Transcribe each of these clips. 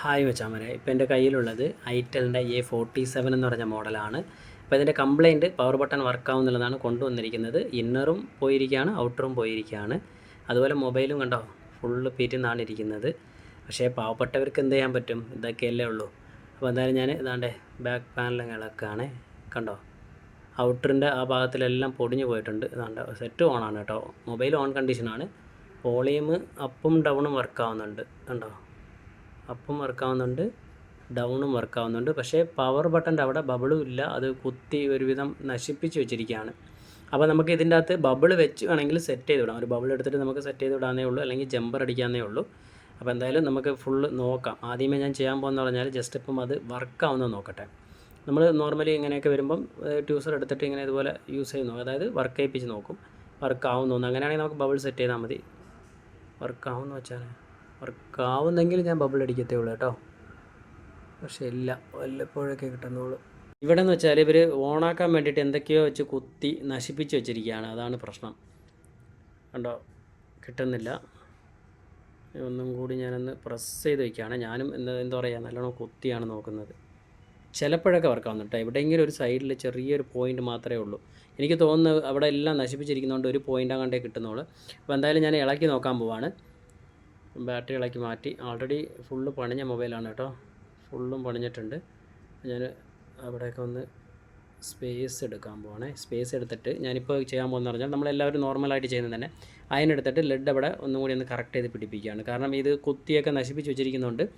Hi മച്ചാമരെ ഇപ്പോൾ എന്റെ കയ്യിലുള്ളത് ഐറ്റലിന്റെ എ ഫോർട്ടി സെവൻ എന്ന് പറഞ്ഞ മോഡലാണ്. അപ്പോൾ ഇതിന്റെ കംപ്ലൈന്റ് പവർ ബട്ടൺ വർക്ക് ആവുന്നുള്ളതാണ് കൊണ്ടുവന്നിരിക്കുന്നത്. ഇന്നറും പോയിരിക്കുകയാണ് ഔട്ടറും പോയിരിക്കുകയാണ്. അതുപോലെ മൊബൈലും കണ്ടോ ഫുള്ള് പീറ്റുന്നാണ് ഇരിക്കുന്നത്. പക്ഷേ പാവപ്പെട്ടവർക്ക് എന്ത് ചെയ്യാൻ പറ്റും? ഇതൊക്കെയല്ലേ ഉള്ളൂ. അപ്പോൾ എന്തായാലും ഞാൻ ഇതാണ്ട് ബാക്ക് പാനലും ഇളക്കുകയാണ്. കണ്ടോ ഔട്ടറിന്റെ ആ ഭാഗത്തിലെല്ലാം പൊടിഞ്ഞു പോയിട്ടുണ്ട്. ഇതാണ്ട് സെറ്റ് ഓണാണ് കേട്ടോ. മൊബൈൽ ഓൺ കണ്ടീഷനാണ്. വോളിയം അപ്പും ഡൗണും വർക്കാവുന്നുണ്ട്. കണ്ടോ അപ്പും വർക്കാവുന്നുണ്ട് ഡൗണും വർക്കാവുന്നുണ്ട് പക്ഷേ പവർ ബട്ടന്റെ അവിടെ ബബിളും ഇല്ല. അത് കുത്തി ഒരുവിധം നശിപ്പിച്ച് വെച്ചിരിക്കുകയാണ്. അപ്പോൾ നമുക്ക് ഇതിന്റെ അകത്ത് ബബിൾ വെച്ച് വേണമെങ്കിൽ സെറ്റ് ചെയ്ത് വിടാം. ഒരു ബബിൾ എടുത്തിട്ട് നമുക്ക് സെറ്റ് ചെയ്ത് വിടാനേ ഉള്ളൂ അല്ലെങ്കിൽ ജമ്പർ അടിക്കാനേ ഉള്ളൂ. അപ്പോൾ എന്തായാലും നമുക്ക് ഫുള്ള് നോക്കാം. ആദ്യമേ ഞാൻ ചെയ്യാൻ പോകുന്ന പറഞ്ഞാൽ ജസ്റ്റ് ഇപ്പം അത് വർക്ക് ആവുന്നത് നോക്കട്ടെ. നമ്മൾ നോർമലി ഇങ്ങനെയൊക്കെ വരുമ്പം ട്യൂസർ എടുത്തിട്ട് ഇങ്ങനെ ഇതുപോലെ യൂസ് ചെയ്ത് നോക്കും. അതായത് വർക്ക് ചെയ്യിപ്പിച്ച് നോക്കും. വർക്കാവുന്നു അങ്ങനെയാണെങ്കിൽ നമുക്ക് ബബിൾ സെറ്റ് ചെയ്താൽ മതി. വർക്ക് ആവുമെന്ന് വെച്ചാൽ വർക്ക് ആവുന്നെങ്കിൽ ഞാൻ ബബിൾ അടിക്കത്തേ ഉള്ളൂ കേട്ടോ. പക്ഷെ ഇല്ല വല്ലപ്പോഴൊക്കെ കിട്ടുന്നുള്ളൂ ഇവിടെ എന്ന് വെച്ചാൽ ഇവർ ഓണാക്കാൻ വേണ്ടിയിട്ട് എന്തൊക്കെയോ വെച്ച് കുത്തി നശിപ്പിച്ച് വെച്ചിരിക്കുകയാണ്. അതാണ് പ്രശ്നം. കണ്ടോ? കിട്ടുന്നില്ല. ഒന്നും കൂടി ഞാനൊന്ന് പ്രസ് ചെയ്ത് വയ്ക്കുകയാണ് ഞാനും എന്താ എന്താ പറയുക നല്ലോണം കുത്തിയാണ് നോക്കുന്നത്. ചിലപ്പോഴൊക്കെ വർക്കാവുന്നു കേട്ടോ. എവിടെയെങ്കിലും ഒരു സൈഡിൽ ചെറിയൊരു പോയിന്റ് മാത്രമേ ഉള്ളൂ. എനിക്ക് തോന്നുന്നു അവിടെ എല്ലാം നശിപ്പിച്ചിരിക്കുന്നതുകൊണ്ട് ഒരു പോയിന്റ് അങ്ങോട്ടേ കിട്ടുന്നുള്ളൂ അപ്പോൾ എന്തായാലും ഞാൻ ഇളക്കി നോക്കാൻ പോവാണ്. ബാറ്ററി ഇളക്കി മാറ്റി. ഓൾറെഡി ഫുള്ള് പണിഞ്ഞ മൊബൈലാണ് കേട്ടോ. ഫുള്ളും പണിഞ്ഞിട്ടുണ്ട്. ഞാൻ അവിടെയൊക്കെ ഒന്ന് സ്പേസ് എടുക്കാൻ പോവാണേ. സ്പേസ് എടുത്തിട്ട് ഞാനിപ്പോൾ ചെയ്യാൻ പോകുന്ന പറഞ്ഞാൽ നമ്മളെല്ലാവരും നോർമലായിട്ട് ചെയ്യുന്നത് തന്നെ. അതിനെടുത്തിട്ട് ലെഡ് അവിടെ ഒന്നും കൂടി ഒന്ന് കറക്റ്റ് ചെയ്ത് പിടിപ്പിക്കുകയാണ്. കാരണം ഇത് കുത്തിയൊക്കെ നശിപ്പിച്ച് വെച്ചിരിക്കുന്നതുകൊണ്ട്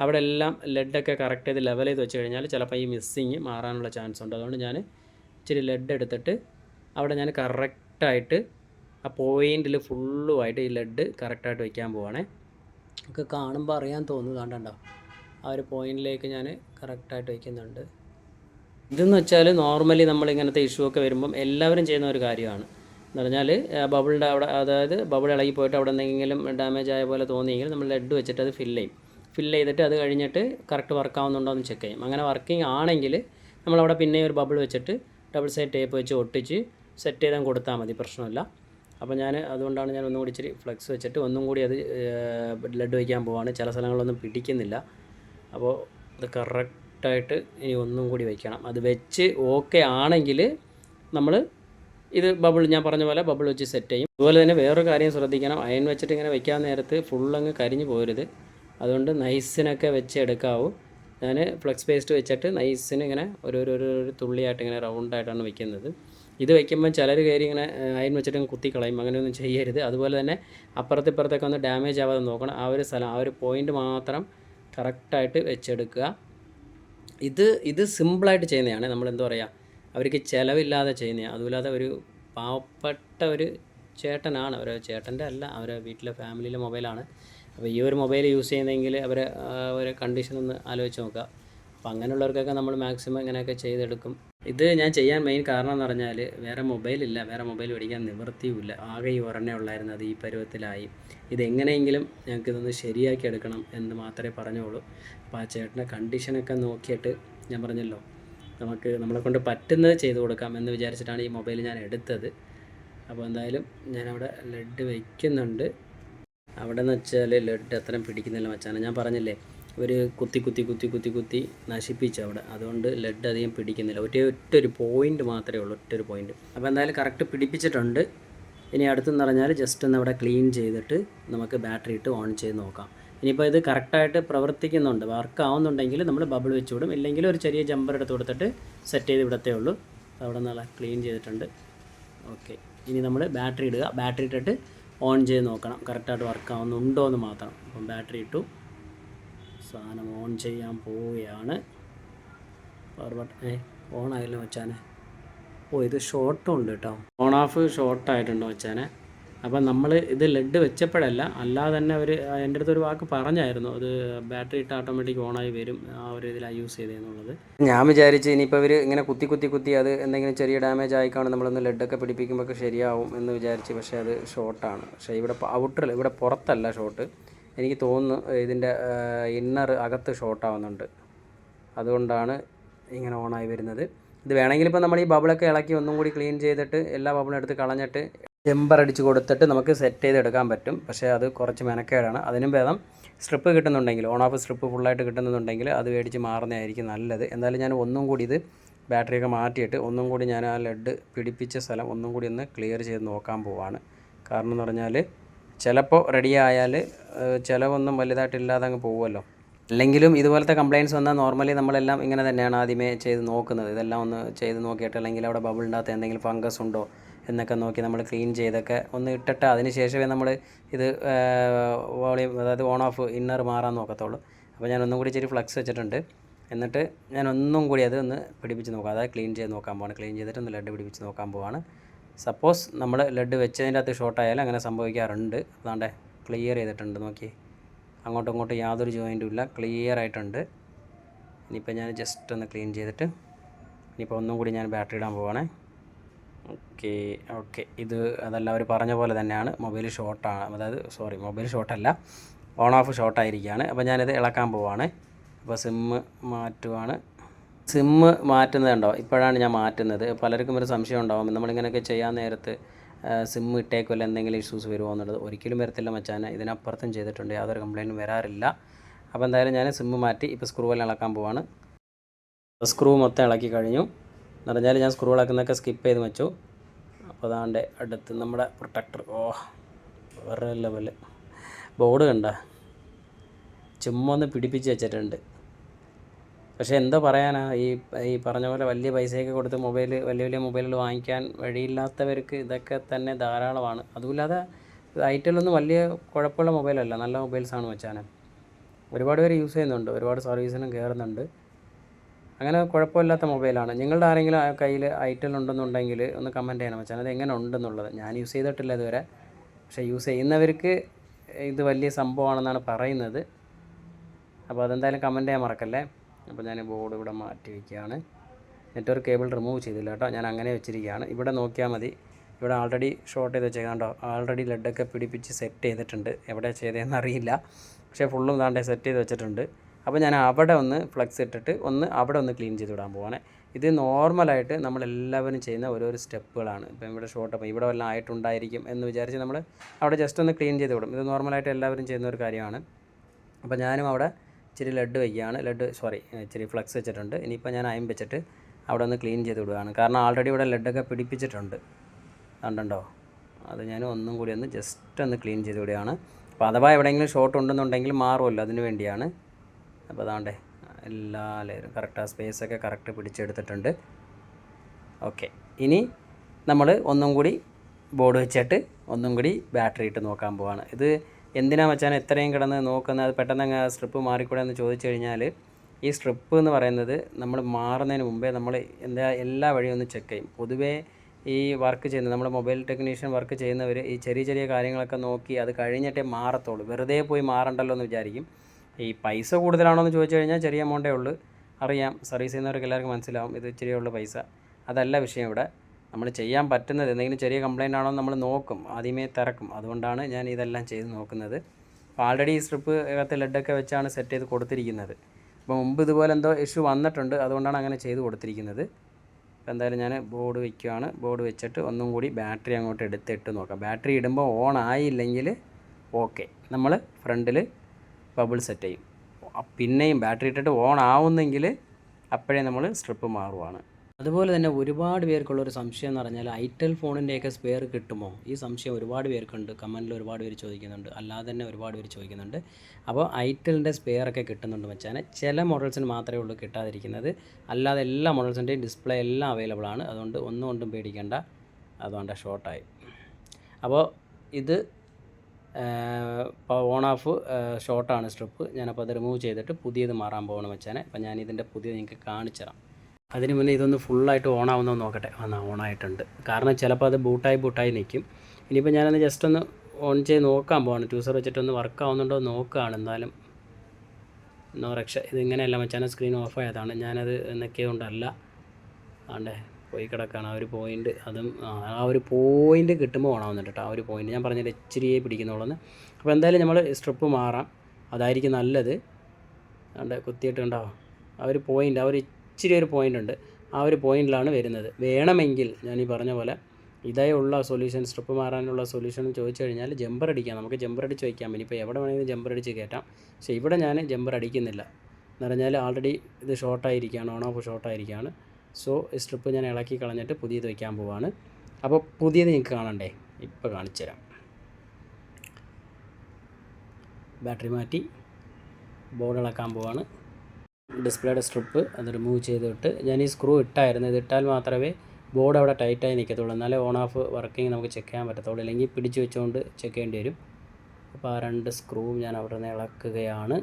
അവിടെ എല്ലാം ലെഡൊക്കെ കറക്റ്റ് ചെയ്ത് ലെവൽ ചെയ്ത് വെച്ച് കഴിഞ്ഞാൽ ചിലപ്പോൾ ഈ മിസ്സിങ് മാറാനുള്ള ചാൻസ് ഉണ്ട്. അതുകൊണ്ട് ഞാൻ ഇച്ചിരി ലെഡ് എടുത്തിട്ട് അവിടെ ഞാൻ കറക്റ്റായിട്ട് ആ പോയിന്റിൽ ഫുള്ളുമായിട്ട് ഈ ലെഡ് കറക്റ്റായിട്ട് വയ്ക്കാൻ പോവാണേ. നമുക്ക് കാണുമ്പോൾ അറിയാൻ തോന്നുന്നു. കണ്ടോ? ആ ഒരു പോയിന്റിലേക്ക് ഞാൻ കറക്റ്റായിട്ട് വയ്ക്കുന്നുണ്ട്. ഇതെന്ന് വെച്ചാൽ നോർമലി നമ്മൾ ഇങ്ങനത്തെ ഇഷ്യൂ ഒക്കെ വരുമ്പം എല്ലാവരും ചെയ്യുന്ന ഒരു കാര്യമാണ്. എന്ന് പറഞ്ഞാൽ ബബിളിന്റെ അവിടെ അതായത് ബബിൾ ഇളകി പോയിട്ട് അവിടെ എന്തെങ്കിലും ഡാമേജ് ആയ പോലെ തോന്നിയെങ്കിൽ നമ്മൾ ലെഡ് വെച്ചിട്ട് അത് ഫില്ല് ചെയ്യും. ഫില്ല് ചെയ്തിട്ട് അത് കഴിഞ്ഞിട്ട് കറക്റ്റ് വർക്ക് ആവുന്നുണ്ടോ എന്ന് ചെക്ക് ചെയ്യും. അങ്ങനെ വർക്കിംഗ് ആണെങ്കിൽ നമ്മളവിടെ പിന്നെ ഒരു ബബിൾ വെച്ചിട്ട് ഡബിൾ സൈഡ് ടേപ്പ് വെച്ച് ഒട്ടിച്ച് സെറ്റ് ചെയ്താൽ കൊടുത്താൽ മതി. പ്രശ്നമില്ല. അപ്പോൾ ഞാൻ അതുകൊണ്ടാണ് ഞാൻ ഒന്നും കൂടി ഇച്ചിരി ഫ്ലെക്സ് വെച്ചിട്ട് ഒന്നും കൂടി അത് ബ്ലഡ് വയ്ക്കാൻ പോവാണ്. ചില സ്ഥലങ്ങളൊന്നും പിടിക്കുന്നില്ല. അപ്പോൾ അത് കറക്റ്റായിട്ട് ഇനി ഒന്നും കൂടി വയ്ക്കണം. അത് വെച്ച് ഓക്കെ ആണെങ്കിൽ നമ്മൾ ഇത് ബബിൾ ഞാൻ പറഞ്ഞ പോലെ ബബിൾ വെച്ച് സെറ്റ് ചെയ്യും. അതുപോലെ തന്നെ വേറൊരു കാര്യം ശ്രദ്ധിക്കണം. അയൺ വെച്ചിട്ട് ഇങ്ങനെ വെക്കാൻ നേരത്ത് ഫുള്ളങ്ങ് കരിഞ്ഞു പോരുത്. അതുകൊണ്ട് നൈസിനൊക്കെ വെച്ച് എടുക്കാവൂ. ഞാൻ ഫ്ലെക്സ് പേസ്റ്റ് വെച്ചിട്ട് നൈസിന് ഇങ്ങനെ ഒരു ഒരു തുള്ളിയായിട്ട് ഇങ്ങനെ റൗണ്ടായിട്ടാണ് വെക്കുന്നത്. ഇത് വയ്ക്കുമ്പോൾ ചിലർ കയറി ഇങ്ങനെ അയൺ വെച്ചിട്ട് കുത്തി കളയും അങ്ങനെയൊന്നും ചെയ്യരുത്. അതുപോലെ തന്നെ അപ്പുറത്ത് ഇപ്പുറത്തേക്ക് ഒന്ന് ഡാമേജ് ആവാതെ നോക്കണം. ആ ഒരു സ്ഥലം ആ ഒരു പോയിന്റ് മാത്രം കറക്റ്റായിട്ട് വെച്ചെടുക്കുക. ഇത് ഇത് സിമ്പിളായിട്ട് ചെയ്യുന്നതാണ്. നമ്മൾ എന്താ പറയുക അവർക്ക് ചിലവില്ലാതെ ചെയ്യുന്നതാണ് അതുമില്ലാതെ ഒരു പാവപ്പെട്ട ഒരു ചേട്ടനാണ്. അവർ ചേട്ടന്റെ അല്ല അവരെ വീട്ടിലെ ഫാമിലിയിലെ മൊബൈലാണ് അപ്പോൾ ഈ ഒരു മൊബൈൽ യൂസ് ചെയ്യുന്നതെങ്കിൽ അവരെ അവരെ കണ്ടീഷൻ ഒന്ന് ആലോചിച്ച് നോക്കുക. അപ്പോൾ അങ്ങനെയുള്ളവർക്കൊക്കെ നമ്മൾ മാക്സിമം ഇങ്ങനെയൊക്കെ ചെയ്തെടുക്കും. ഇത് ഞാൻ ചെയ്യാൻ മെയിൻ കാരണം എന്ന് പറഞ്ഞാൽ വേറെ മൊബൈലില്ല വേറെ മൊബൈൽ മേടിക്കാൻ നിവൃത്തിയുമില്ല. ആകെ ഈ ഒരെണ്ണേ ഉള്ളായിരുന്നു. അത് ഈ പരുവത്തിലായി. ഇതെങ്ങനെയെങ്കിലും ഞങ്ങൾക്ക് ഇതൊന്ന് ശരിയാക്കി എടുക്കണം എന്ന് മാത്രമേ പറഞ്ഞോളൂ അപ്പോൾ ആ ചേട്ടന്റെ കണ്ടീഷനൊക്കെ നോക്കിയിട്ട് ഞാൻ പറഞ്ഞല്ലോ നമുക്ക് നമ്മളെ കൊണ്ട് പറ്റുന്നത് ചെയ്തു കൊടുക്കാം എന്ന് വിചാരിച്ചിട്ടാണ് ഈ മൊബൈൽ ഞാൻ എടുത്തത്. അപ്പോൾ എന്തായാലും ഞാനവിടെ ലെഡ് വയ്ക്കുന്നുണ്ട് അവിടെ എന്ന് വെച്ചാൽ ലെഡ് അത്രയും പിടിക്കുന്നില്ല മച്ചാണ് ഞാൻ പറഞ്ഞില്ലേ ഒരു കുത്തി കുത്തി കുത്തി കുത്തി കുത്തി നശിപ്പിച്ചു അവിടെ. അതുകൊണ്ട് ലെഡ് അധികം പിടിക്കുന്നില്ല. ഒറ്റ ഒറ്റ ഒരു പോയിന്റ് മാത്രമേ ഉള്ളൂ ഒറ്റ ഒരു പോയിന്റ് അപ്പോൾ എന്തായാലും കറക്റ്റ് പിടിപ്പിച്ചിട്ടുണ്ട്. ഇനി അടുത്തെന്ന് പറഞ്ഞാൽ ജസ്റ്റ് ഒന്ന് അവിടെ ക്ലീൻ ചെയ്തിട്ട് നമുക്ക് ബാറ്ററി ഇട്ട് ഓൺ ചെയ്ത് നോക്കാം. ഇനിയിപ്പോൾ ഇത് കറക്റ്റായിട്ട് പ്രവർത്തിക്കുന്നുണ്ട്. വർക്ക് ആവുന്നുണ്ടെങ്കിൽ നമ്മൾ ബബിൾ വെച്ച് വിടും ഇല്ലെങ്കിൽ ഒരു ചെറിയ ജമ്പർ എടുത്ത് കൊടുത്തിട്ട് സെറ്റ് ചെയ്ത് വിടത്തേ ഉള്ളൂ. അവിടെ നല്ല ക്ലീൻ ചെയ്തിട്ടുണ്ട്. ഓക്കെ ഇനി നമ്മൾ ബാറ്ററി ഇടുക. ബാറ്ററി ഇട്ടിട്ട് ഓൺ ചെയ്ത് നോക്കണം. കറക്റ്റായിട്ട് വർക്ക് ആവുന്നുണ്ടോ എന്ന് മാത്രം. അപ്പം ബാറ്ററി ഇട്ടു. സാധനം ഓൺ ചെയ്യാൻ പോവുകയാണ്. പവർ ബട്ടൺ ഓൺ ആയല്ലോ വെച്ചാനെ ഓ ഇത് ഷോർട്ടും ഉണ്ട് കേട്ടോ ഓൺ ഓഫ് ഷോർട്ടായിട്ടുണ്ടോ വെച്ചാനെ അപ്പം നമ്മൾ ഇത് ലെഡ് വെച്ചപ്പോഴല്ല അല്ലാതെ തന്നെ അവർ എന്റെ അടുത്ത് ഒരു വാക്ക് പറഞ്ഞായിരുന്നു. അത് ബാറ്ററി ഇട്ട് ഓട്ടോമാറ്റിക് ഓണായി വരും ആ ഒരു ഇതിലാണ് യൂസ് ചെയ്തതെന്നുള്ളത് ഞാൻ വിചാരിച്ച് ഇനിയിപ്പോൾ ഇവർ ഇങ്ങനെ കുത്തി കുത്തി കുത്തി അത് എന്തെങ്കിലും ചെറിയ ഡാമേജ് ആയിക്കാണ് നമ്മളൊന്ന് ലെഡൊക്കെ പിടിപ്പിക്കുമ്പോൾ ശരിയാവും എന്ന് വിചാരിച്ച് പക്ഷേ അത് ഷോർട്ടാണ് പക്ഷേ ഇവിടെ ഔട്ടറിൽ ഇവിടെ പുറത്തല്ല ഷോട്ട് എനിക്ക് തോന്നുന്നു ഇതിന്റെ ഇന്നർ അകത്ത് ഷോർട്ടാവുന്നുണ്ട് അതുകൊണ്ടാണ് ഇങ്ങനെ ഓണായി വരുന്നത്. ഇത് വേണമെങ്കിൽ ഇപ്പോൾ നമ്മൾ ഈ ബബിളൊക്കെ ഇളക്കി ഒന്നും കൂടി ക്ലീൻ ചെയ്തിട്ട് എല്ലാ ബബിളും എടുത്ത് കളഞ്ഞിട്ട് ജമ്പർ അടിച്ച് കൊടുത്തിട്ട് നമുക്ക് സെറ്റ് ചെയ്തെടുക്കാൻ പറ്റും. പക്ഷേ അത് കുറച്ച് മെനക്കേടാണ്. അതിനും ഭേദം സ്ട്രിപ്പ് കിട്ടുന്നുണ്ടെങ്കിൽ ഓൺ ഓഫ് സ്ട്രിപ്പ് ഫുള്ളായിട്ട് കിട്ടുന്നുണ്ടെങ്കിൽ അത് മേടിച്ച് മാറുന്നതായിരിക്കും നല്ലത്. എന്തായാലും ഞാൻ ഒന്നും കൂടി ഇത് ബാറ്ററിയൊക്കെ മാറ്റിയിട്ട് ഒന്നും കൂടി ഞാൻ ആ ലെഡ് പിടിപ്പിച്ച സ്ഥലം ഒന്നും കൂടി ഒന്ന് ക്ലിയർ ചെയ്ത് നോക്കാൻ പോവാണ്. കാരണം എന്ന് പറഞ്ഞാൽ ചിലപ്പോൾ റെഡി ആയാൽ ചിലവൊന്നും വലുതായിട്ടില്ലാതെ അങ്ങ് പോകുമല്ലോ അല്ലെങ്കിലും ഇതുപോലത്തെ കംപ്ലയിൻസ് വന്നാൽ നോർമലി നമ്മളെല്ലാം ഇങ്ങനെ തന്നെയാണ് ആദ്യമേ ചെയ്ത് നോക്കുന്നത്. ഇതെല്ലാം ഒന്ന് ചെയ്ത് നോക്കിയിട്ട് അല്ലെങ്കിൽ അവിടെ ബബിൾ ഉണ്ടാകാത്ത എന്തെങ്കിലും ഫംഗസ് ഉണ്ടോ എന്നൊക്കെ നോക്കി നമ്മൾ ക്ലീൻ ചെയ്തൊക്കെ ഒന്ന് ഇട്ടിട്ട് അതിന് ശേഷമേ നമ്മൾ ഇത് വോളിയം അതായത് ഓൺ ഓഫ് ഇന്നർ മാറാൻ നോക്കത്തുള്ളൂ. അപ്പോൾ ഞാൻ ഒന്നും കൂടി ഇച്ചിരി ഫ്ലക്സ് വെച്ചിട്ടുണ്ട്. എന്നിട്ട് ഞാൻ ഒന്നും കൂടി അത് ഒന്ന് പിടിപ്പിച്ച് നോക്കാം. അതായത് ക്ലീൻ ചെയ്ത് നോക്കാൻ പോവാണ്. ക്ലീൻ ചെയ്തിട്ട് ഒന്ന് ലഡ് പിടിപ്പിച്ച് നോക്കാൻ പോവാണ്. സപ്പോസ് നമ്മൾ ലെഡ് വെച്ചതിന്റെ അകത്ത് ഷോർട്ട് ആയാലും അങ്ങനെ സംഭവിക്കാറുണ്ട്. അതാണ്ട് ക്ലിയർ ചെയ്തിട്ടുണ്ട് നോക്കി. അങ്ങോട്ടും ഇങ്ങോട്ടും യാതൊരു ജോയിന്റും ഇല്ല. ക്ലിയർ ആയിട്ടുണ്ട്. ഇനിയിപ്പോൾ ഞാൻ ജസ്റ്റ് ഒന്ന് ക്ലീൻ ചെയ്തിട്ട് ഇനിയിപ്പോൾ ഒന്നും കൂടി ഞാൻ ബാറ്ററി ഇടാൻ പോവാണേ. ഓക്കെ ഓക്കെ ഇത് അതല്ല അവർ പറഞ്ഞ പോലെ തന്നെയാണ്. മൊബൈൽ ഷോർട്ടാണ് അതായത് സോറി മൊബൈൽ ഷോർട്ടല്ല ഓൺ ഓഫ് ഷോർട്ടായിരിക്കുകയാണ് അപ്പോൾ ഞാനിത് ഇളക്കാൻ പോവാണ്. അപ്പോൾ സിമ്മ് മാറ്റുവാണ്. സിമ്മ് മാറ്റുന്നത് ഉണ്ടോ ഇപ്പോഴാണ് ഞാൻ മാറ്റുന്നത്. പലർക്കും ഒരു സംശയം ഉണ്ടാവും. നമ്മളിങ്ങനെയൊക്കെ ചെയ്യാൻ നേരത്ത് സിമ്മ് ഇട്ടേക്കുമല്ല എന്തെങ്കിലും ഇഷ്യൂസ് വരുമോ എന്നുള്ളത് ഒരിക്കലും വരത്തില്ല മച്ചാൻ ഇതിനപ്പുറത്തും ചെയ്തിട്ടുണ്ട്. യാതൊരു കംപ്ലയിന്റും വരാറില്ല. അപ്പോൾ എന്തായാലും ഞാൻ സിമ്മ് മാറ്റി ഇപ്പോൾ സ്ക്രൂ എല്ലാം ഇളക്കാൻ പോവാണ്. സ്ക്രൂ മൊത്തം ഇളക്കി കഴിഞ്ഞു. എന്ന് പറഞ്ഞാൽ ഞാൻ സ്ക്രൂ ഇളക്കുന്നതൊക്കെ സ്കിപ്പ് ചെയ്ത് വെച്ചു. അപ്പോൾ അതാണ്ട് അടുത്ത് നമ്മുടെ പ്രൊട്ടക്ടർ ഓ വേറെ ലെവൽ ബോർഡ് കണ്ട. ചുമ്മാ ഒന്ന് പിടിപ്പിച്ച് വെച്ചിട്ടുണ്ട്. പക്ഷേ എന്താ പറയാനാ? ഈ ഈ പറഞ്ഞ പോലെ വലിയ പൈസയൊക്കെ കൊടുത്ത് മൊബൈൽ വലിയ വലിയ മൊബൈലുകൾ വാങ്ങിക്കാൻ വഴിയില്ലാത്തവർക്ക് ഇതൊക്കെ തന്നെ ധാരാളമാണ്. അതുമില്ലാതെ ഐറ്റലൊന്നും വലിയ കുഴപ്പമുള്ള മൊബൈലല്ല. നല്ല മൊബൈൽസാണ് വെച്ചാൽ ഒരുപാട് പേര് യൂസ് ചെയ്യുന്നുണ്ട്. ഒരുപാട് സർവീസിനും കയറുന്നുണ്ട്. അങ്ങനെ കുഴപ്പമില്ലാത്ത മൊബൈലാണ്. നിങ്ങളുടെ ആരെങ്കിലും കയ്യിൽ ഐറ്റൽ ഉണ്ടെന്നുണ്ടെങ്കിൽ ഒന്ന് കമന്റ് ചെയ്യണം വെച്ചാൽ അത് എങ്ങനെ ഉണ്ടെന്നുള്ളത്. ഞാൻ യൂസ് ചെയ്തിട്ടില്ല ഇതുവരെ. പക്ഷേ യൂസ് ചെയ്യുന്നവർക്ക് ഇത് വലിയ സംഭവമാണെന്നാണ് പറയുന്നത്. അപ്പോൾ അതെന്തായാലും കമന്റ് ചെയ്യാൻ മറക്കല്ലേ? അപ്പോൾ ഞാൻ ബോർഡ് ഇവിടെ മാറ്റി വയ്ക്കുകയാണ്. നെറ്റ്വർക്ക് കേബിൾ റിമൂവ് ചെയ്തില്ല കേട്ടോ. ഞാൻ അങ്ങനെ വെച്ചിരിക്കുകയാണ്. ഇവിടെ നോക്കിയാൽ മതി. ഇവിടെ ആൾറെഡി ഷോർട്ട് ചെയ്ത് വെച്ചേക്കാം കേട്ടോ. ആൾറെഡി ലെഡൊക്കെ പിടിപ്പിച്ച് സെറ്റ് ചെയ്തിട്ടുണ്ട്. എവിടെ ചെയ്തതെന്ന് അറിയില്ല. പക്ഷേ ഫുള്ളും താണ്ടേ സെറ്റ് ചെയ്ത് വെച്ചിട്ടുണ്ട്. അപ്പോൾ ഞാൻ അവിടെ ഒന്ന് ഫ്ലക്സ് ഇട്ടിട്ട് ഒന്ന് അവിടെ ഒന്ന് ക്ലീൻ ചെയ്ത് വിടാൻ പോവാണ്. ഇത് നോർമലായിട്ട് നമ്മളെല്ലാവരും ചെയ്യുന്ന ഓരോരോ സ്റ്റെപ്പുകളാണ്. ഇപ്പം ഇവിടെ ഷോർട്ട് അപ്പം ഇവിടെ വല്ലതും ആയിട്ടുണ്ടായിരിക്കും എന്ന് വിചാരിച്ച് നമ്മൾ അവിടെ ജസ്റ്റ് ഒന്ന് ക്ലീൻ ചെയ്ത് വിടും. ഇത് നോർമലായിട്ട് എല്ലാവരും ചെയ്യുന്ന ഒരു കാര്യമാണ്. അപ്പോൾ ഞാനും അവിടെ ഇച്ചിരി ലെഡ് വയ്ക്കുകയാണ് ലെഡ് സോറി ഇച്ചിരി ഫ്ലക്സ് വെച്ചിട്ടുണ്ട്. ഇനിയിപ്പോൾ ഞാൻ അയം വെച്ചിട്ട് അവിടെ ഒന്ന് ക്ലീൻ ചെയ്ത് വിടുകയാണ്. കാരണം ആൾറെഡി ഇവിടെ ലെഡൊക്കെ പിടിപ്പിച്ചിട്ടുണ്ട്. കണ്ടോ അത് ഞാൻ ഒന്നും കൂടി ഒന്ന് ജസ്റ്റ് ഒന്ന് ക്ലീൻ ചെയ്ത് വിടുകയാണ്. അപ്പോൾ അഥവാ എവിടെയെങ്കിലും ഷോർട്ട് ഉണ്ടെന്നുണ്ടെങ്കിൽ മാറുമല്ലോ അതിന് വേണ്ടിയാണ്. അപ്പോൾ അതാണ്ടേ എല്ലാ ലെയറും കറക്റ്റ് ആ സ്പേസൊക്കെ കറക്റ്റ് പിടിച്ചെടുത്തിട്ടുണ്ട്. ഓക്കെ ഇനി നമ്മൾ ഒന്നും കൂടി ബോർഡ് വെച്ചിട്ട് ഒന്നും കൂടി ബാറ്ററി ഇട്ട് നോക്കാൻ പോവാണ്. ഇത് എന്തിനാ മച്ചാൻ എത്രയും കിടന്ന് നോക്കുന്നത്? അത് പെട്ടെന്ന് അങ്ങ് സ്ട്രിപ്പ് മാറിക്കൂടെ എന്ന് ചോദിച്ചു കഴിഞ്ഞാൽ ഈ സ്ട്രിപ്പ് എന്ന് പറയുന്നത് നമ്മൾ മാറുന്നതിന് മുമ്പേ നമ്മൾ എന്താ എല്ലാ വഴിയും ഒന്ന് ചെക്ക് ചെയ്യും. പൊതുവേ ഈ വർക്ക് ചെയ്യുന്ന നമ്മുടെ മൊബൈൽ ടെക്നീഷ്യൻ വർക്ക് ചെയ്യുന്നവർ ഈ ചെറിയ ചെറിയ കാര്യങ്ങളൊക്കെ നോക്കി അത് കഴിഞ്ഞിട്ടേ മാറത്തുള്ളൂ. വെറുതെ പോയി മാറണ്ടല്ലോ എന്ന് വിചാരിക്കും. ഈ പൈസ കൂടുതലാണോ എന്ന് ചോദിച്ചു കഴിഞ്ഞാൽ ചെറിയ എമൗണ്ടേ ഉള്ളൂ. അറിയാം. സർവീസ് ചെയ്യുന്നവർക്ക് എല്ലാവർക്കും മനസ്സിലാവും. ഇത് ഇച്ചിരി ഉള്ള പൈസ. അതല്ല വിഷയം ഇവിടെ. നമ്മൾ ചെയ്യാൻ പറ്റുന്നത് എന്തെങ്കിലും ചെറിയ കംപ്ലയിന്റ് ആണോ നമ്മൾ നോക്കും. ആദ്യമേ തിരക്കും. അതുകൊണ്ടാണ് ഞാൻ ഇതെല്ലാം ചെയ്ത് നോക്കുന്നത്. അപ്പോൾ ആൾറെഡി ഈ സ്ട്രിപ്പ് അകത്ത് ലെഡൊക്കെ വെച്ചാണ് സെറ്റ് ചെയ്ത് കൊടുത്തിരിക്കുന്നത്. അപ്പോൾ മുമ്പ് ഇതുപോലെ എന്തോ ഇഷ്യൂ വന്നിട്ടുണ്ട്. അതുകൊണ്ടാണ് അങ്ങനെ ചെയ്ത് കൊടുത്തിരിക്കുന്നത്. അപ്പോൾ എന്തായാലും ഞാൻ ബോർഡ് വയ്ക്കുകയാണ് ബോർഡ് വെച്ചിട്ട് ഒന്നും കൂടി ബാറ്ററി അങ്ങോട്ട് എടുത്തിട്ട് നോക്കാം. ബാറ്ററി ഇടുമ്പോൾ ഓൺ ആയില്ലെങ്കിൽ ഓക്കെ നമ്മൾ ഫ്രണ്ടിൽ ബബിൾ സെറ്റ് ചെയ്യും. പിന്നെയും ബാറ്ററി ഇട്ടിട്ട് ഓൺ ആവുന്നെങ്കിൽ അപ്പോഴേ നമ്മൾ സ്ട്രിപ്പ് മാറുവാണ്. അതുപോലെ തന്നെ ഒരുപാട് പേർക്കുള്ള ഒരു സംശയം എന്ന് പറഞ്ഞാൽ ഐറ്റൽ ഫോണിന്റെയൊക്കെ സ്പെയർ കിട്ടുമോ? ഈ സംശയം ഒരുപാട് പേർക്കുണ്ട്. കമന്റിൽ ഒരുപാട് പേര് ചോദിക്കുന്നുണ്ട്. അല്ലാതെ തന്നെ ഒരുപാട് പേര് ചോദിക്കുന്നുണ്ട്. അപ്പോൾ ഐറ്റലിന്റെ സ്പെയർ ഒക്കെ കിട്ടുന്നുണ്ട് വെച്ചാൽ ചില മോഡൽസിന് മാത്രമേ ഉള്ളൂ കിട്ടാതിരിക്കുന്നത്. അല്ലാതെ എല്ലാ മോഡൽസിന്റെയും ഡിസ്പ്ലേ എല്ലാം അവൈലബിൾ ആണ്. അതുകൊണ്ട് ഒന്നും കൊണ്ടും പേടിക്കേണ്ട. അതുകൊണ്ട് ഷോർട്ടായി അപ്പോൾ ഇത് ഇപ്പോൾ ഓൺ ഓഫ് ഷോർട്ടാണ് സ്ട്രിപ്പ് ഞാനപ്പോൾ അത് റിമൂവ് ചെയ്തിട്ട് പുതിയത് മാറാൻ പോകണം വെച്ചാൽ അപ്പോൾ ഞാൻ ഇതിന്റെ പുതിയത് നിങ്ങൾക്ക് കാണിച്ചു തരാം അതിന് മുന്നേ ഇതൊന്ന് ഫുള്ളായിട്ട് ഓൺ ആവുന്നോ നോക്കട്ടെ. ആ ഓൺ ആയിട്ടുണ്ട് കാരണം ചിലപ്പോൾ അത് ബൂട്ടായി ബൂട്ടായി നിൽക്കും ഇനിയിപ്പോൾ ഞാനൊന്ന് ജസ്റ്റ് ഒന്ന് ഓൺ ചെയ്ത് നോക്കാൻ പോവാണ്. ട്യൂസർ വെച്ചിട്ടൊന്ന് വർക്ക് ആവുന്നുണ്ടോ നോക്കുകയാണ് എന്നാലും നോ രക്ഷ ഇതിങ്ങനെയല്ല മച്ചാൻ സ്ക്രീൻ ഓഫ് ആയതാണ്. ഞാനത് നെക്കിയതുകൊണ്ടല്ല ആണ്ടേ പോയി കിടക്കുകയാണ് ആ ഒരു പോയിന്റ് അതും ആ ഒരു പോയിന്റ് കിട്ടുമ്പോൾ ഓണാവുന്നുണ്ട് കേട്ടോ ആ ഒരു പോയിന്റ് ഞാൻ പറഞ്ഞത് ഇച്ചിരിയെ പിടിക്കുന്നുള്ളൂ അപ്പോൾ എന്തായാലും നമ്മൾ സ്ട്രിപ്പ് മാറാം. അതായിരിക്കും നല്ലത്. അതുകൊണ്ട് കുത്തിയിട്ടുണ്ടാവും ആ ഒരു പോയിന്റ് ആ ഒരു ഇച്ചിരി ഒരു പോയിന്റ് ഉണ്ട് ആ ഒരു പോയിന്റിലാണ് വരുന്നത്. വേണമെങ്കിൽ ഞാൻ ഈ പറഞ്ഞ പോലെ ഇതേ ഉള്ള സൊല്യൂഷൻ സ്ട്രിപ്പ് മാറാനുള്ള സൊല്യൂഷൻ ചോദിച്ചു കഴിഞ്ഞാൽ ജമ്പർ അടിക്കാം. നമുക്ക് ജമ്പർ അടിച്ച് വയ്ക്കാം ഇനിയിപ്പോൾ എവിടെ വേണമെങ്കിലും ജമ്പർ അടിച്ച് കയറ്റാം. പക്ഷേ ഇവിടെ ഞാൻ ജമ്പർ അടിക്കുന്നില്ല. എന്ന് പറഞ്ഞാൽ ആൾറെഡി ഇത് ഷോർട്ടായിരിക്കുകയാണ് ഓൺ ഓഫ് ഷോർട്ടായിരിക്കുകയാണ് സോ സ്ട്രിപ്പ് ഞാൻ ഇളക്കി കളഞ്ഞിട്ട് പുതിയത് വയ്ക്കാൻ പോവാണ്. അപ്പോൾ പുതിയത് നിങ്ങൾക്ക് കാണണ്ടേ? ഇപ്പോൾ കാണിച്ചു തരാം. ബാറ്ററി മാറ്റി ബോർഡ് ഇളക്കാൻ പോവാണ്. ഡിസ്പ്ലേയുടെ സ്ട്രിപ്പ് അത് റിമൂവ് ചെയ്തിട്ട് ഞാൻ ഈ സ്ക്രൂ ഇട്ടായിരുന്നു. ഇത് ഇട്ടാൽ മാത്രമേ ബോർഡ് അവിടെ ടൈറ്റായി നിൽക്കത്തുള്ളൂ എന്നാലേ ഓൺ ഓഫ് വർക്കിംഗ് നമുക്ക് ചെക്ക് ചെയ്യാൻ പറ്റത്തുള്ളൂ. അല്ലെങ്കിൽ പിടിച്ച് വെച്ചുകൊണ്ട് ചെക്ക് ചെയ്യേണ്ടി വരും. അപ്പോൾ ആ രണ്ട് സ്ക്രൂവും ഞാൻ അവിടെ നിന്ന് ഇളക്കുകയാണ്.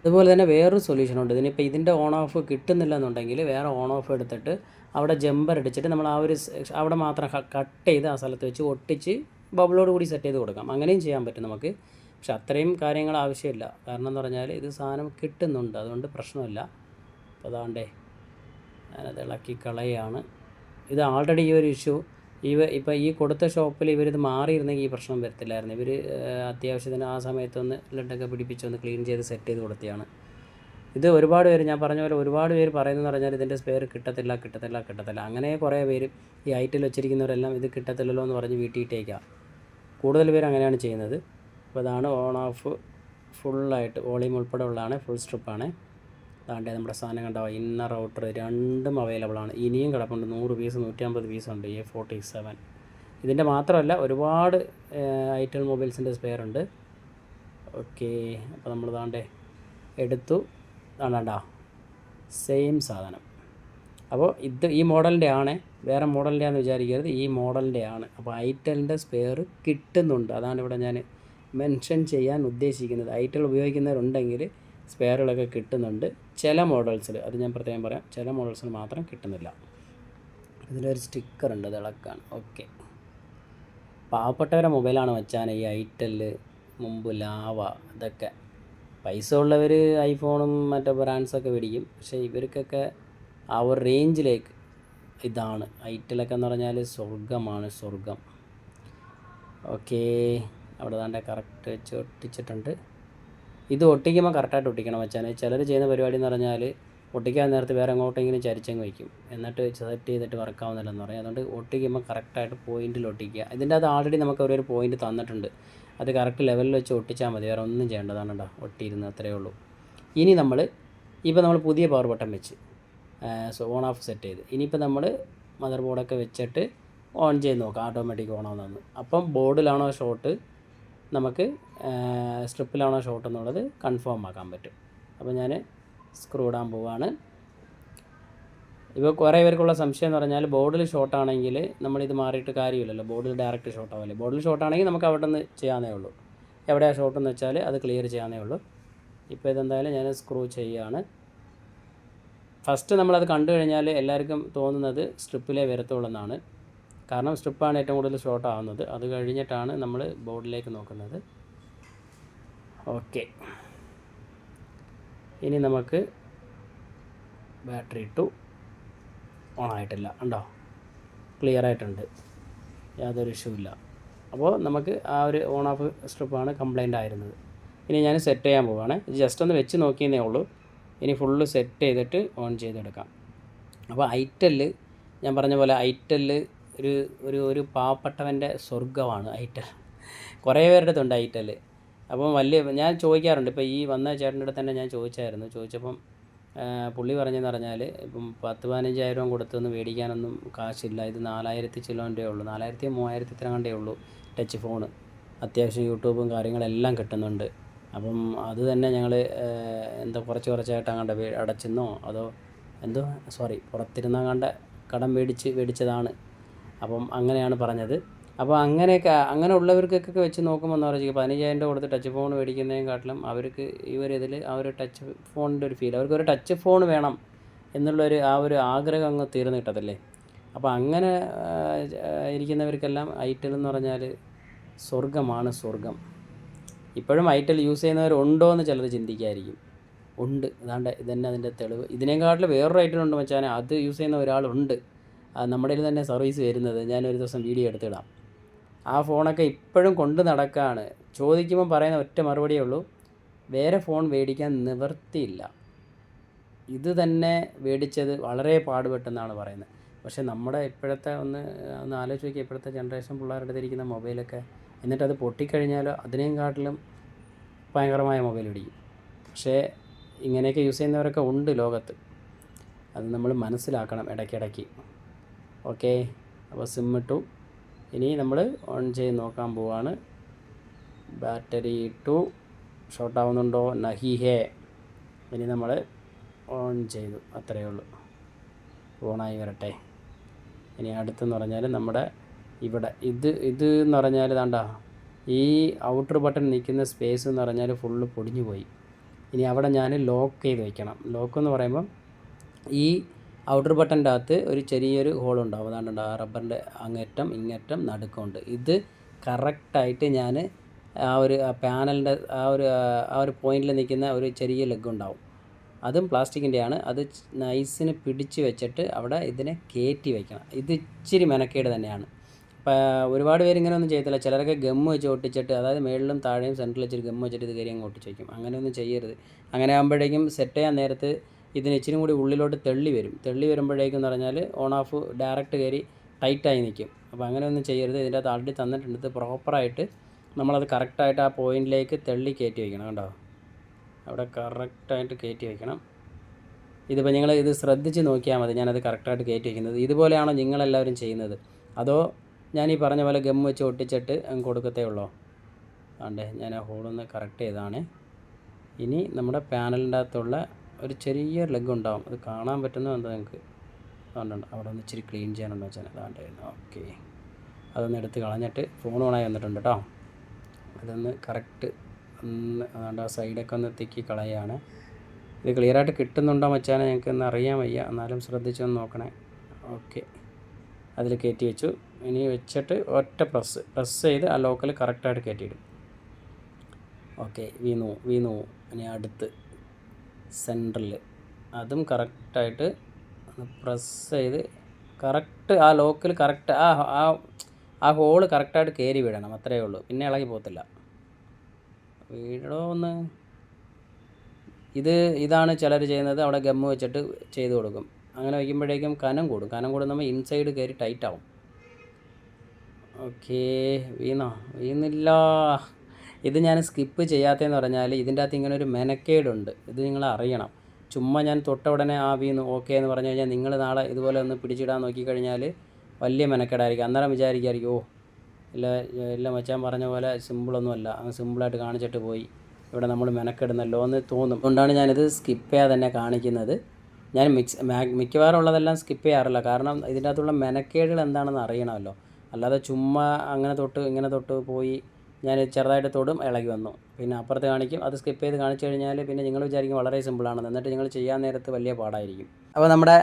അതുപോലെ തന്നെ വേറൊരു സൊല്യൂഷനുണ്ട് ഇതിനിപ്പോൾ ഇതിന്റെ ഓൺ ഓഫ് കിട്ടുന്നില്ലെന്നുണ്ടെങ്കിൽ വേറെ ഓൺ ഓഫ് എടുത്തിട്ട് അവിടെ ജമ്പർ അടിച്ചിട്ട് നമ്മൾ ആ ഒരു അവിടെ മാത്രം കട്ട് ചെയ്ത് ആ സ്ഥലത്ത് വെച്ച് ഒട്ടിച്ച് ബബിളോട് കൂടി സെറ്റ് ചെയ്ത് കൊടുക്കാം. അങ്ങനെയും ചെയ്യാൻ പറ്റും നമുക്ക്. പക്ഷെ അത്രയും കാര്യങ്ങൾ ആവശ്യമില്ല. കാരണം എന്ന് പറഞ്ഞാൽ ഇത് സാധനം കിട്ടുന്നുണ്ട്. അതുകൊണ്ട് പ്രശ്നമില്ല. അപ്പോൾ അതാണ്ടേ ഞാനത് ഇളക്കി കളയാണ്. ഇത് ആൾറെഡി ഈ ഒരു ഇഷ്യൂ ഇവ ഇപ്പോൾ ഈ കൊടുത്ത ഷോപ്പിൽ ഇവരിത് മാറിയിരുന്നെങ്കിൽ ഈ പ്രശ്നം വരത്തില്ലായിരുന്നു. ഇവർ അത്യാവശ്യത്തിന് ആ സമയത്തൊന്ന് ലഡൊക്കെ പിടിപ്പിച്ചൊന്ന് ക്ലീൻ ചെയ്ത് സെറ്റ് ചെയ്ത് കൊടുത്തതാണ് ഇത് ഒരുപാട് പേര് ഞാൻ പറഞ്ഞ പോലെ ഒരുപാട് പേര് പറയുന്നതെന്ന് പറഞ്ഞാൽ ഇതിന്റെ സ്പെയർ കിട്ടത്തില്ല കിട്ടത്തില്ല കിട്ടത്തില്ല. അങ്ങനെ കുറേ പേര് ഈ ഐറ്റിൽ വെച്ചിരിക്കുന്നവരെല്ലാം ഇത് കിട്ടത്തില്ലല്ലോ എന്ന് പറഞ്ഞ് വീട്ടിയിട്ടേക്കാം കൂടുതൽ പേര് അങ്ങനെയാണ് ചെയ്യുന്നത്. അപ്പോൾ ഇതാണ് ഓൺ ഓഫ് ഫുള്ളായിട്ട് വോളിയം ഉൾപ്പെടെ ഉള്ളതാണ് ഫുൾ സ്ട്രിപ്പാണ് അതാണ്ട് നമ്മുടെ സാധനം കണ്ടോ ഇന്നർ ഔട്ടർ രണ്ടും അവൈലബിൾ ആണ്. ഇനിയും കിടപ്പുണ്ട്. നൂറ് പീസ് നൂറ്റമ്പത് പീസ് ഉണ്ട്. എ ഫോർട്ടി സെവൻ ഇതിന്റെ മാത്രമല്ല ഒരുപാട് ഐറ്റൽ മൊബൈൽസിന്റെ സ്പെയർ ഉണ്ട്. ഓക്കെ അപ്പോൾ നമ്മൾ താണ്ടേ എടുത്തു. താണ്ടാ സെയിം സാധനം. അപ്പോൾ ഇത് ഈ മോഡലിന്റെ ആണ്. വേറെ മോഡലിന്റെ ആണെന്ന് വിചാരിക്കരുത്. ഈ മോഡലിന്റെ ആണ്. അപ്പോൾ ഐറ്റലിന്റെ സ്പെയർ കിട്ടുന്നുണ്ട്. അതാണ് ഇവിടെ ഞാൻ മെൻഷൻ ചെയ്യാൻ ഉദ്ദേശിക്കുന്നത് ഐറ്റൽ ഉപയോഗിക്കുന്നവരുണ്ടെങ്കിൽ സ്പെയറുകളൊക്കെ കിട്ടുന്നുണ്ട്. ചില മോഡൽസിൽ അത് ഞാൻ പ്രത്യേകം പറയാം ചില മോഡൽസിൽ മാത്രം കിട്ടുന്നില്ല. ഇതിലൊരു സ്റ്റിക്കർ ഉണ്ട് അത് ഇളക്കാണ് ഓക്കെ പാവപ്പെട്ടവരെ മൊബൈലാണ് വെച്ചാൽ ഈ ഐറ്റൽ മുമ്പ് ലാവ ഇതൊക്കെ പൈസ ഉള്ളവർ ഐഫോണും മറ്റേ ബ്രാൻഡ്സൊക്കെ മേടിക്കും പക്ഷേ ഇവർക്കൊക്കെ ഒരു റേഞ്ചിലേക്ക് ഇതാണ്. ഐറ്റലൊക്കെ എന്ന് പറഞ്ഞാൽ സ്വർഗമാണ് സ്വർഗം ഓക്കേ അവിടെ താണ്ടെ കറക്റ്റ് വെച്ച് ഒട്ടിച്ചിട്ടുണ്ട്. ഇത് ഒട്ടിക്കുമ്പോൾ കറക്റ്റായിട്ട് ഒട്ടിക്കണം വെച്ചാൽ ചിലർ ചെയ്യുന്ന പരിപാടി എന്ന് പറഞ്ഞാൽ ഒട്ടിക്കാൻ നേരത്ത് വേറെ എങ്ങോട്ടെങ്കിലും ചരിച്ചങ്ങ് വയ്ക്കും. എന്നിട്ട് സെറ്റ് ചെയ്തിട്ട് വർക്കാവുന്നില്ലെന്ന് പറയും. അതുകൊണ്ട് ഒട്ടിക്കുമ്പോൾ കറക്റ്റായിട്ട് പോയിന്റിൽ ഒട്ടിക്കുക. ഇതിന്റെ അത് ആൾറെഡി നമുക്ക് ഒരു പോയിന്റ് തന്നിട്ടുണ്ട്. അത് കറക്റ്റ് ലെവലിൽ വെച്ച് ഒട്ടിച്ചാൽ മതി. വേറെ ഒന്നും ചെയ്യേണ്ടതാണ് കേട്ടോ ഒട്ടിയിരുന്ന് അത്രയേ ഉള്ളൂ. ഇനി നമ്മൾ ഇപ്പോൾ നമ്മൾ പുതിയ പവർ ബട്ടൺ വെച്ച് സോ ഓൺ ഓഫ് സെറ്റ് ചെയ്ത്. ഇനിയിപ്പോൾ നമ്മൾ മദർ ബോർഡൊക്കെ വെച്ചിട്ട് ഓൺ ചെയ്ത് നോക്കാം. ഓട്ടോമാറ്റിക് ഓൺ ആവുന്നതെന്ന്. അപ്പം ബോർഡിലാണോ ഷോട്ട് നമുക്ക് സ്ട്രിപ്പിലാണോ ഷോട്ട് എന്നുള്ളത് കൺഫേം ആക്കാൻ പറ്റും. അപ്പോൾ ഞാൻ സ്ക്രൂ ഇടാൻ പോവാണ്. ഇപ്പോൾ കുറേ പേർക്കുള്ള സംശയം എന്ന് പറഞ്ഞാൽ ബോർഡിൽ ഷോട്ടാണെങ്കിൽ നമ്മളിത് മാറിയിട്ട് കാര്യമില്ലല്ലോ. ബോർഡിൽ ഡയറക്റ്റ് ഷോട്ട് ആവില്ലേ. ബോർഡിൽ ഷോട്ടാണെങ്കിൽ നമുക്ക് അവിടെ നിന്ന് ചെയ്യാവുന്നേ ഉള്ളൂ. എവിടെയാണ് ഷോട്ട് എന്ന് വെച്ചാൽ അത് ക്ലിയർ ചെയ്യാനേ ഉള്ളൂ. ഇപ്പോൾ ഇതെന്തായാലും ഞാൻ സ്ക്രൂ ചെയ്യുകയാണ് ഫസ്റ്റ് നമ്മളത് കണ്ടു കഴിഞ്ഞാൽ എല്ലാവർക്കും തോന്നുന്നത് സ്ട്രിപ്പിലേ വരത്തുള്ളൂ എന്നാണ്. കാരണം സ്ട്രിപ്പാണ് ഏറ്റവും കൂടുതൽ ഷോർട്ട് ആവുന്നത്. അത് കഴിഞ്ഞിട്ടാണ് നമ്മൾ ബോർഡിലേക്ക് നോക്കുന്നത്. ഓക്കെ ഇനി നമുക്ക് ബാറ്ററി ഇട്ടു ഓൺ ആയിട്ടില്ല. ഉണ്ടോ ക്ലിയർ ആയിട്ടുണ്ട്. യാതൊരു ഇഷ്യൂ ഇല്ല. അപ്പോൾ നമുക്ക് ആ ഒരു ഓൺ ഓഫ് സ്ട്രിപ്പാണ് കംപ്ലൈന്റ് ആയിരുന്നത്. ഇനി ഞാൻ സെറ്റ് ചെയ്യാൻ പോവുകയാണ് ജസ്റ്റ് ഒന്ന് വെച്ച് നോക്കിയെന്നേ ഉള്ളൂ. ഇനി ഫുള്ള് സെറ്റ് ചെയ്തിട്ട് ഓൺ ചെയ്തെടുക്കാം. അപ്പോൾ ഐറ്റൽ ഞാൻ പറഞ്ഞ പോലെ ഐറ്റൽ ഒരു ഒരു ഒരു പാവപ്പെട്ടവന്റെ സ്വർഗമാണ് ഐറ്റൽ. കുറേ പേരുടെ അടുത്തുണ്ട് ഐറ്റൽ. അപ്പം വലിയ ഞാൻ ചോദിക്കാറുണ്ട്. ഇപ്പോൾ ഈ വന്ന ചേട്ടന്റെ അടുത്ത് തന്നെ ഞാൻ ചോദിച്ചായിരുന്നു. ചോദിച്ചപ്പം പുള്ളി പറഞ്ഞെന്ന് പറഞ്ഞാൽ ഇപ്പം പത്ത് പതിനഞ്ചായിരം കൊടുത്തൊന്നും മേടിക്കാനൊന്നും കാശില്ല. ഇത് നാലായിരത്തി ചിലോന്റെ ഉള്ളൂ. നാലായിരത്തി മൂവായിരത്തി ഇത്ര കണ്ടേ ഉള്ളൂ ടച്ച് ഫോണ്. അത്യാവശ്യം യൂട്യൂബും കാര്യങ്ങളെല്ലാം കിട്ടുന്നുണ്ട്. അപ്പം അത് തന്നെ ഞങ്ങൾ എന്താ കുറച്ച് കുറച്ചായിട്ട് അങ്ങോട്ട് അടച്ചെന്നോ അതോ എന്തോ സോറി പുറത്തിരുന്ന കണ്ട കടം മേടിച്ച് മേടിച്ചതാണ്. അപ്പം അങ്ങനെയാണ് പറഞ്ഞത്. അപ്പോൾ അങ്ങനെയൊക്കെ അങ്ങനെ ഉള്ളവർക്കൊക്കെ വെച്ച് നോക്കുമ്പോൾ എന്താ പറയുക പതിനഞ്ചായിരം രൂപ കൊടുത്ത് ടച്ച് ഫോൺ മേടിക്കുന്നതിനെക്കാട്ടിലും അവർക്ക് ഈ ഒരു ഇതിൽ ആ ഒരു ടച്ച് ഫോണിന്റെ ഒരു ഫീൽ അവർക്ക് ഒരു ടച്ച് ഫോൺ വേണം എന്നുള്ളൊരു ആ ഒരു ആഗ്രഹം അങ്ങ് തീർന്നു കിട്ടത്തില്ലേ? അപ്പോൾ അങ്ങനെ ഇരിക്കുന്നവർക്കെല്ലാം ഐറ്റൽ എന്ന് പറഞ്ഞാൽ സ്വർഗമാണ് സ്വർഗം ഇപ്പോഴും ഐറ്റൽ യൂസ് ചെയ്യുന്നവരുണ്ടോ എന്ന് ചിലത് ചിന്തിക്കായിരിക്കും. ഉണ്ട്. അതാണ്ട് ഇതന്നെ അതിന്റെ തെളിവ്. ഇതിനേക്കാട്ടിൽ വേറൊരു ഐറ്റൽ ഉണ്ട് വെച്ചാൽ അത് യൂസ് ചെയ്യുന്ന ഒരാളുണ്ട്. നമ്മുടെ തന്നെ സർവീസ് വരുന്നത് ഞാനൊരു ദിവസം വീഡിയോ എടുത്തിടാം. ആ ഫോണൊക്കെ ഇപ്പോഴും കൊണ്ട് നടക്കുകയാണ് ചോദിക്കുമ്പോൾ പറയുന്ന ഒറ്റ മറുപടിയേ ഉള്ളൂ. വേറെ ഫോൺ മേടിക്കാൻ നിവർത്തിയില്ല ഇത് തന്നെ മേടിച്ചത് വളരെ പാടുപെട്ടെന്നാണ് പറയുന്നത്. പക്ഷേ നമ്മുടെ ഇപ്പോഴത്തെ ഒന്ന് ഒന്ന് ആലോചിച്ച് ഇപ്പോഴത്തെ ജനറേഷൻ പിള്ളേരുടെ അടുത്തിരിക്കുന്ന മൊബൈലൊക്കെ എന്നിട്ടത് പൊട്ടിക്കഴിഞ്ഞാലോ അതിനേയും കാട്ടിലും ഭയങ്കരമായ മൊബൈൽ പിടിക്കും പക്ഷേ ഇങ്ങനെയൊക്കെ യൂസ് ചെയ്യുന്നവരൊക്കെ ഉണ്ട് ലോകത്ത്. അത് നമ്മൾ മനസ്സിലാക്കണം ഇടയ്ക്കിടയ്ക്ക്. ഓക്കെ. അപ്പോൾ സിം ഇട്ടു. ഇനി നമ്മൾ ഓൺ ചെയ്ത് നോക്കാൻ പോവാണ്. ബാറ്ററി ഇട്ടു. ഷോർട്ട് ആവുന്നുണ്ടോ? നഹി ഹേ. ഇനി നമ്മൾ ഓൺ ചെയ്തു. അത്രയേ ഉള്ളൂ. ഓണായി വരട്ടെ. ഇനി അടുത്തെന്ന് പറഞ്ഞാൽ നമ്മുടെ ഇവിടെ ഇത് ഇത് എന്ന് പറഞ്ഞാൽ താണ്ട ഈ ഔട്ടർ ബട്ടൺ നിൽക്കുന്ന സ്പേസ് എന്ന് പറഞ്ഞാൽ ഫുള്ള് പൊടിഞ്ഞു പോയി. ഇനി അവിടെ ഞാൻ ലോക്ക് ചെയ്ത് വെക്കണം. ലോക്ക് എന്ന് പറയുമ്പം ഈ ഔട്ടർ ബട്ടന്റെ അകത്ത് ഒരു ചെറിയൊരു ഹോൾ ഉണ്ടാവും. അതാണ്ട് ആ റബ്ബറിന്റെ അങ്ങേറ്റം ഇങ്ങേറ്റം നടുക്കുണ്ട്. ഇത് കറക്റ്റായിട്ട് ഞാൻ ആ ഒരു പാനലിന്റെ ആ ഒരു ആ ഒരു പോയിന്റിൽ നിൽക്കുന്ന ഒരു ചെറിയ ലെഗ് ഉണ്ടാവും. അതും പ്ലാസ്റ്റിക്കിന്റെയാണ്. അത് നൈസിന് പിടിച്ച് വെച്ചിട്ട് അവിടെ ഇതിനെ കയറ്റി വയ്ക്കണം ഇത് ഇച്ചിരി മെനക്കേട് തന്നെയാണ്. അപ്പോൾ ഒരുപാട് പേര് ഇങ്ങനെ ഒന്നും ചെയ്യത്തില്ല. ചിലരൊക്കെ ഗമ്മ് വെച്ച് ഒട്ടിച്ചിട്ട് അതായത് മേളിലും താഴെയും സെന്ററിൽ വെച്ചിട്ട് ഗമ്മ് വെച്ചിട്ട് ഇത് കയറി അങ്ങ് ഒട്ടിച്ച് വയ്ക്കും അങ്ങനെയൊന്നും ചെയ്യരുത്. അങ്ങനെ ആകുമ്പോഴേക്കും സെറ്റ് ചെയ്യാൻ നേരത്ത് ഇതിന് ഇച്ചിരി കൂടി ഉള്ളിലോട്ട് തെള്ളി വരും. തെള്ളി വരുമ്പോഴേക്കും എന്ന് പറഞ്ഞാൽ ഓൺ ഓഫ് ഡയറക്റ്റ് കയറി ടൈറ്റായി നിൽക്കും അപ്പോൾ അങ്ങനെയൊന്നും ചെയ്യരുത്. ഇതിന്റെ അകത്ത് ആൾറെഡി തന്നിട്ടുണ്ട്. ഇത് പ്രോപ്പറായിട്ട് നമ്മളത് കറക്റ്റായിട്ട് ആ പോയിന്റിലേക്ക് തെള്ളി കയറ്റി വയ്ക്കണം കേട്ടോ. അവിടെ കറക്റ്റായിട്ട് കയറ്റി വയ്ക്കണം ഇതിപ്പോൾ നിങ്ങൾ ഇത് ശ്രദ്ധിച്ച് നോക്കിയാൽ മതി. ഞാനത് കറക്റ്റായിട്ട് കയറ്റി വയ്ക്കുന്നത് ഇതുപോലെയാണോ നിങ്ങളെല്ലാവരും ചെയ്യുന്നത്? അതോ ഞാൻ ഈ പറഞ്ഞ പോലെ ഗം വെച്ച് ഒട്ടിച്ചിട്ട് അങ്ങ് കൊടുക്കത്തേ ഉള്ളോ? ആണ്ടേ ഞാൻ ആ ഹോളൊന്ന് കറക്റ്റ് ചെയ്താണ് ഇനി നമ്മുടെ പാനലിന്റെ അകത്തുള്ള ഒരു ചെറിയ ലെഗ് ഉണ്ടാവും. അത് കാണാൻ പറ്റുന്ന എന്താ നിങ്ങൾക്ക് അതുകൊണ്ടുണ്ട് അവിടെ ഒന്ന് ഇച്ചിരി ക്ലീൻ ചെയ്യാനുണ്ടോ വെച്ചാൽ അതാണ്ടായിരുന്നു ഓക്കെ അതൊന്ന് എടുത്ത് കളഞ്ഞിട്ട് ഫോൺ ഓണായി വന്നിട്ടുണ്ട് കേട്ടോ അതൊന്ന് കറക്റ്റ് ഒന്ന് അതുകൊണ്ട് ആ സൈഡൊക്കെ ഒന്ന് തിക്കി കളയാണ്. ഇത് ക്ലിയറായിട്ട് കിട്ടുന്നുണ്ടോ വെച്ചാൽ ഞങ്ങൾക്ക് ഒന്ന് അറിയാൻ വയ്യ. എന്നാലും ശ്രദ്ധിച്ചൊന്ന് നോക്കണേ. ഓക്കെ അതിൽ കയറ്റി വെച്ചു. ഇനി വെച്ചിട്ട് ഒറ്റ പ്രസ് പ്രസ് ചെയ്ത് ആ ലോക്കൽ കറക്റ്റായിട്ട് കയറ്റിയിടും. ഓക്കെ വീണു വീണു. ഇനി അടുത്ത്. സെന്ററിൽ അതും കറക്റ്റായിട്ട് പ്രസ് ചെയ്ത് കറക്റ്റ് ആ ലോക്കിൽ കറക്റ്റ് ആ ആ ആ ഹോൾ കറക്റ്റായിട്ട് കയറി വീഴണം അത്രയേ ഉള്ളൂ. പിന്നെ ഇളകി പോകത്തില്ല. വീഴണോ ഒന്ന് ഇത് ഇതാണ് ചിലർ ചെയ്യുന്നത്. അവിടെ ഗമ്മ് വെച്ചിട്ട് ചെയ്ത് കൊടുക്കും. അങ്ങനെ വയ്ക്കുമ്പോഴേക്കും കനം കൂടും. കനം കൂടുമ്പോൾ ഇൻസൈഡ് കയറി ടൈറ്റ് ആവും ഓക്കേ വീണോ? വീണില്ല. ഇത് ഞാൻ സ്കിപ്പ് ചെയ്യാത്തതെന്ന് പറഞ്ഞാൽ ഇതിന്റെ അകത്ത് ഇങ്ങനെ ഒരു മെനക്കേടുണ്ട്. ഇത് നിങ്ങൾ അറിയണം. ചുമ്മാ ഞാൻ തൊട്ട ഉടനെ ആ വീന്ന് ഓക്കെ എന്ന് പറഞ്ഞു കഴിഞ്ഞാൽ നിങ്ങൾ നാളെ ഇതുപോലെ ഒന്ന് പിടിച്ചിടാൻ നോക്കിക്കഴിഞ്ഞാൽ വലിയ മെനക്കേടായിരിക്കും. അന്നേരം വിചാരിക്കുമായിരിക്കും ഓ ഇല്ല ഇല്ല മച്ചാൻ പറഞ്ഞ പോലെ സിമ്പിളൊന്നുമല്ല. അങ്ങ് സിമ്പിളായിട്ട് കാണിച്ചിട്ട് പോയി. ഇവിടെ നമ്മൾ മെനക്കെടുന്നല്ലോ എന്ന് തോന്നും. അതുകൊണ്ടാണ് ഞാനിത് സ്കിപ്പ് ചെയ്യാതെ തന്നെ കാണിക്കുന്നത്. ഞാൻ മിക്സ് മിക്കവാറും ഉള്ളതെല്ലാം സ്കിപ്പ് ചെയ്യാറില്ല. കാരണം ഇതിന്റെ അകത്തുള്ള മെനക്കേടുകൾ എന്താണെന്ന് അറിയണമല്ലോ. അല്ലാതെ ചുമ്മാ അങ്ങനെ തൊട്ട് ഇങ്ങനെ തൊട്ട് പോയി ഞാൻ ചെറുതായിട്ട് തൊടും ഇളകി വന്നു. പിന്നെ അപ്പുറത്ത് കാണിക്കും. അത് സ്കിപ്പ് ചെയ്ത് കാണിച്ചു കഴിഞ്ഞാൽ പിന്നെ നിങ്ങൾ വിചാരിക്കും വളരെ സിമ്പിളാണെന്ന് എന്നിട്ട് നിങ്ങൾ ചെയ്യാൻ നേരത്ത് വലിയ പാടായിരിക്കും. അപ്പോൾ നമ്മുടെ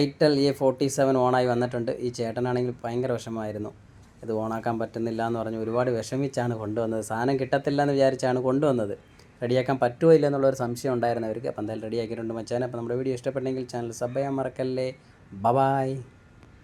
ഐറ്റൽ എ ഫോർട്ടി സെവൻ ഓണായി വന്നിട്ടുണ്ട്. ഈ ചേട്ടനാണെങ്കിൽ ഭയങ്കര വിഷമമായിരുന്നു. ഇത് ഓണാക്കാൻ പറ്റുന്നില്ല എന്ന് പറഞ്ഞ് ഒരുപാട് വിഷമിച്ചാണ് കൊണ്ടുവന്നത്. സാധനം കിട്ടത്തില്ല എന്ന് വിചാരിച്ചാണ് കൊണ്ടുവന്നത്. റെഡിയാക്കാൻ പറ്റുമോ ഇല്ല എന്നുള്ളൊരു സംശയം ഉണ്ടായിരുന്നു അവർക്ക്. അപ്പോൾ എന്തായാലും റെഡിയാക്കിയിട്ടുണ്ട് മച്ചാൻ അപ്പോൾ നമ്മുടെ വീഡിയോ ഇഷ്ടപ്പെട്ടെങ്കിൽ ചാനൽ സബ് ചെയ്യാൻ മറക്കല്ലേ. ബബായ്